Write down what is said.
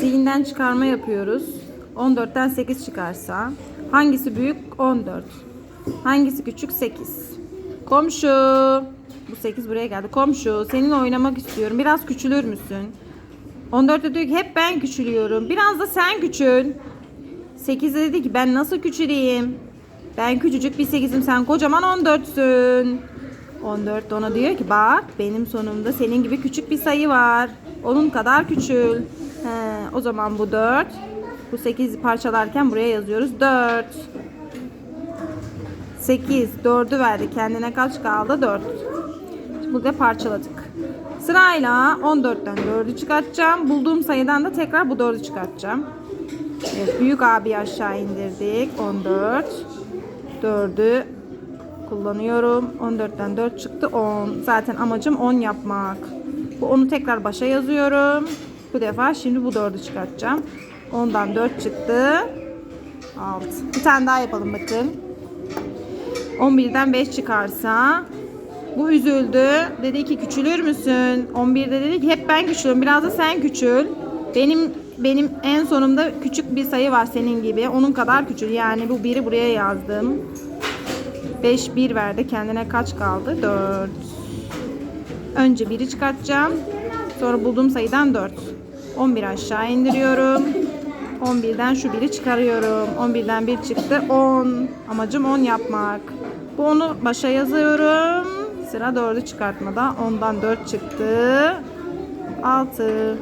Zihinden çıkarma yapıyoruz. 14'ten 8 çıkarsa hangisi büyük? 14. Hangisi küçük? 8. Komşu. Bu 8 buraya geldi. Komşu seninle oynamak istiyorum. Biraz küçülür müsün? 14 de diyor ki hep ben küçülüyorum. Biraz da sen küçül. 8 de dedi ki ben nasıl küçüleyim? Ben küçücük bir 8'im sen kocaman 14'sün. 14 de ona diyor ki bak benim sonumda senin gibi küçük bir sayı var. Onun kadar küçül. He, o zaman bu 4. Bu 8 parçalarken buraya yazıyoruz 4. 8. 4'ü verdi. Kendine kaç kaldı? 4. Şimdi burada parçaladık. Sırayla 14'ten 4'ü çıkartacağım. Bulduğum sayıdan da tekrar bu 4'ü çıkartacağım. Evet, büyük abi aşağı indirdik. 14. 4'ü kullanıyorum. 14'ten 4 çıktı 10. Zaten amacım 10 yapmak. Bu 10'u tekrar başa yazıyorum. Bu defa şimdi bu 4'ü çıkartacağım. 10'dan 4 çıktı. 6. Bir tane daha yapalım bakın. 11'den 5 çıkarsa bu üzüldü. Dedi ki küçülür müsün? 11'de dedi ki hep ben küçülüyorum. Biraz da sen küçül. Benim benim en sonumda küçük bir sayı var senin gibi. Onun kadar küçül. Yani bu biri buraya yazdım. 5 1 verdi. Kendine kaç kaldı? 4. Önce 1'i çıkartacağım. Sonra bulduğum sayıdan 4. 11 aşağı indiriyorum. 11'den şu 1'i çıkarıyorum. 11'den 1 çıktı. 10. Amacım 10 yapmak. Bu 10'u başa yazıyorum. Sıra 4'ü çıkartmada. 10'dan 4 çıktı. 6.